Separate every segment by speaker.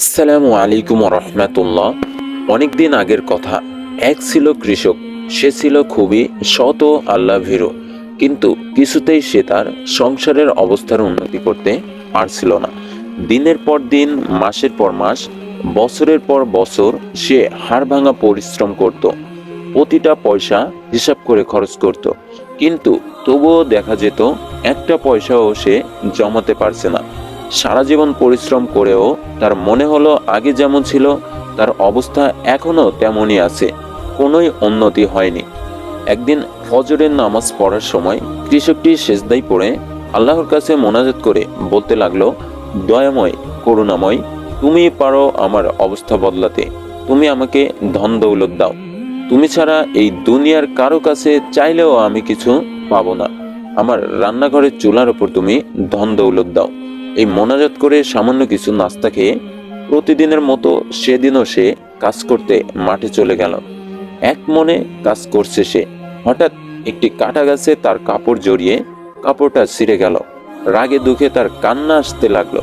Speaker 1: আসসালামু আলাইকুম রহমাতুল্লাহ অনেকদিন আগের কথা, এক ছিল কৃষক, সে ছিল খুবই ও আল্লাহ ভীরু কিন্তু কিছুতেই সে তার সংসারের অবস্থার উন্নতি করতে পারছিল না। দিনের পর দিন, মাসের পর মাস, বছরের পর বছর সে হাড় ভাঙা পরিশ্রম করত, প্রতিটা পয়সা হিসাব করে খরচ করত, কিন্তু তবুও দেখা যেত একটা পয়সাও সে জমাতে পারছে না। সারা জীবন পরিশ্রম করেও তার মনে হলো আগে যেমন ছিল, তার অবস্থা এখনও তেমনই আছে, কোনোই উন্নতি হয়নি। একদিন ফজরের নামাজ পড়ার সময় কৃষকটি সেজদাই পড়ে আল্লাহর কাছে মোনাজাত করে বলতে লাগল, দয়াময়, করুণাময়, তুমি পারো আমার অবস্থা বদলাতে, তুমি আমাকে ধন দৌলত দাও। তুমি ছাড়া এই দুনিয়ার কারও কাছে চাইলেও আমি কিছু পাবো না। আমার রান্নাঘরের চুলার ওপর তুমি ধন দৌলত দাও। এই মোনাজাত করে সামান্য কিছু নাস্তা খেয়ে প্রতিদিনের মতো সেদিনও সে কাজ করতে মাঠে চলে গেল। এক মনে কাজ করছে সে। হঠাৎ একটি কাটা গাছে তার কাপড় জড়িয়ে কাপড়টা ছিঁড়ে গেল। রাগে দুঃখে তার কান্না আসতে লাগল।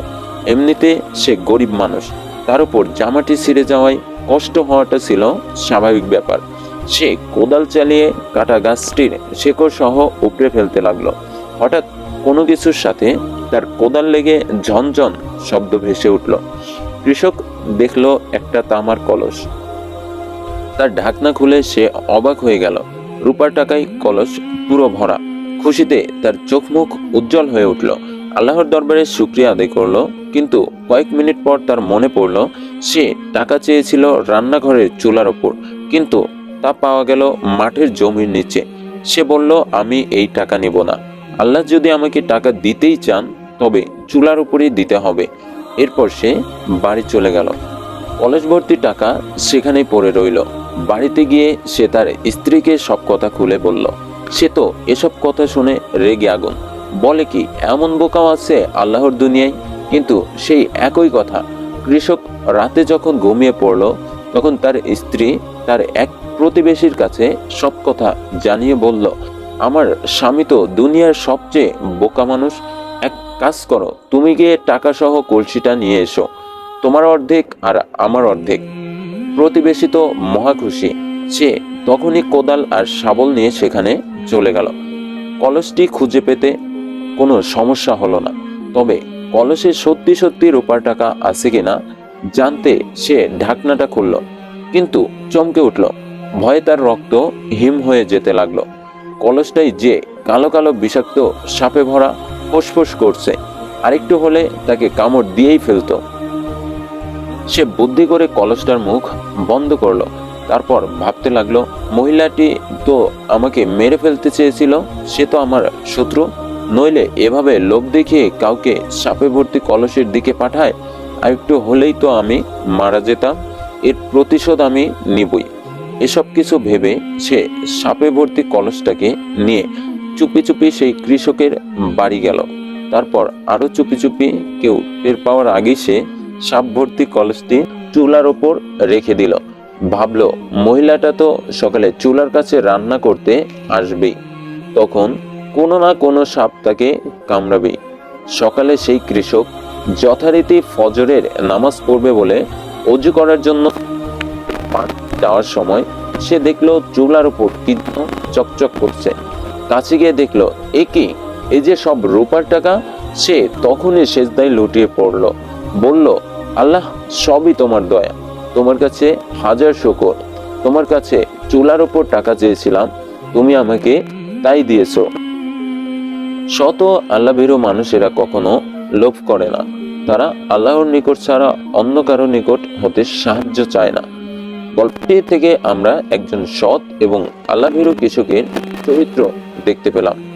Speaker 1: এমনিতে সে গরিব মানুষ। তার উপর জামাটি ছিঁড়ে যাওয়ায় কষ্ট হওয়াটা ছিল স্বাভাবিক ব্যাপার। সে কোদাল চালিয়ে কাটা গাছটির শেকড় সহ উপড়ে ফেলতে লাগল। হঠাৎ কোনো কিছুর সাথে তার কোদাল লেগে ঝনঝন শব্দ ভেসে উঠল। কৃষক দেখল একটা তামার কলস। তার ঢাকনা খুলে সে অবাক হয়ে গেল। রূপার টাকায় কলস পুরো ভরা। খুশিতে তার চোখ মুখ উজ্জ্বল হয়ে উঠল। আল্লাহর দরবারে শুক্রিয়া আদায় করল, কিন্তু কয়েক মিনিট পর তার মনে পড়ল, সে টাকা চেয়েছিল রান্নাঘরের চুলার ওপর, কিন্তু তা পাওয়া গেল মাঠের জমির নিচে। সে বলল, আমি এই টাকা নিব না। আল্লাহ যদি আমাকে টাকা দিতেই চান তবে চুলার উপরেই দিতে হবে। এরপর সে বাড়ি চলে গেল। কলেজ ভর্তি টাকা সেখানেই পড়ে রইল। বাড়িতে গিয়ে সে তার স্ত্রীকে সব কথা খুলে বলল। সে তো এসব কথা শুনে রেগে আগুন। বলে কি, এমন বোকাও আছে আল্লাহর দুনিয়ায়? কিন্তু সেই একই কথা, কৃষক রাতে যখন ঘুমিয়ে পড়ল, তখন তার স্ত্রী তার এক প্রতিবেশীর কাছে সব কথা জানিয়ে বলল, আমার স্বামী তো দুনিয়ার সবচেয়ে বোকা মানুষ। কাজ করো, তুমি গিয়ে টাকা সহ কলসিটা নিয়ে এসো। তোমার অর্ধেক আর আমার অর্ধেক। প্রতিবেশী তো মহা খুশি। সে তখনই কোদাল আর শাবল নিয়ে সেখানে চলে গেল। কলসটি খুঁজে পেতে কোনো সমস্যা হলো না। তবে কলসে সত্যি সত্যি রূপার টাকা আছে কিনা জানতে সে ঢাকনাটা খুলল, কিন্তু চমকে উঠল। ভয়ে তার রক্ত হিম হয়ে যেতে লাগল। কলসটাই যে কালো কালো বিষাক্ত সাপে ভরা ফোসফোস করছে। আরেকটু হলে তাকে কামড় দিয়েই ফেলতো। সে বুদ্ধি করে কলসটার মুখ বন্ধ করল। তারপর ভাবতে লাগল, মহিলাটি তো আমাকে মেরে ফেলতে চেয়েছিল, সে তো আমার শত্রু। নইলে এভাবে লোভ দেখিয়ে কাউকে সাপে ভর্তি কলসের দিকে পাঠায় আর একটু হলেই তো আমি মারা যেতাম। এর প্রতিশোধ আমি নিবই। এসব কিছু ভেবে সে সাপে ভর্তি কলসটাকে নিয়ে চুপি চুপি সেই কৃষকের বাড়ি গেল। তারপর আরও চুপি চুপি কেউ টের পাওয়ার আগেই সে সাপ ভর্তি কলসটি চুলার ওপর রেখে দিল। ভাবলো, মহিলাটা তো সকালে চুলার কাছে রান্না করতে আসবেই। তখন কোনো না কোনো সাপ তাকে কামড়াবেই সকালে সেই কৃষক যথারীতি ফজরের নামাজ পড়বে বলে অজু করার জন্য যাওয়ার সময় সে দেখল চুলার উপর কি যেন চকচক করছে। কাছে গিয়ে দেখল, এ কি? এই যে সব রূপার টাকা? সে তখনই সেজদায় লুটিয়ে পড়ল। বলল, আল্লাহ, সবই তোমার দয়া। তোমার কাছে হাজার শকর। তোমার কাছে চুলার ওপর টাকা চেয়েছিলাম। তুমি আমাকে তাই দিয়েছ। শত আল্লাহ ভীরু মানুষেরা কখনো লোভ করে না। তারা আল্লাহর নিকট ছাড়া অন্য কারও নিকট হতে সাহায্য চায় না। গল্পটি থেকে আমরা একজন সৎ এবং আল্লাহ ভীরু কৃষকের চরিত্র দেখতে পেলাম।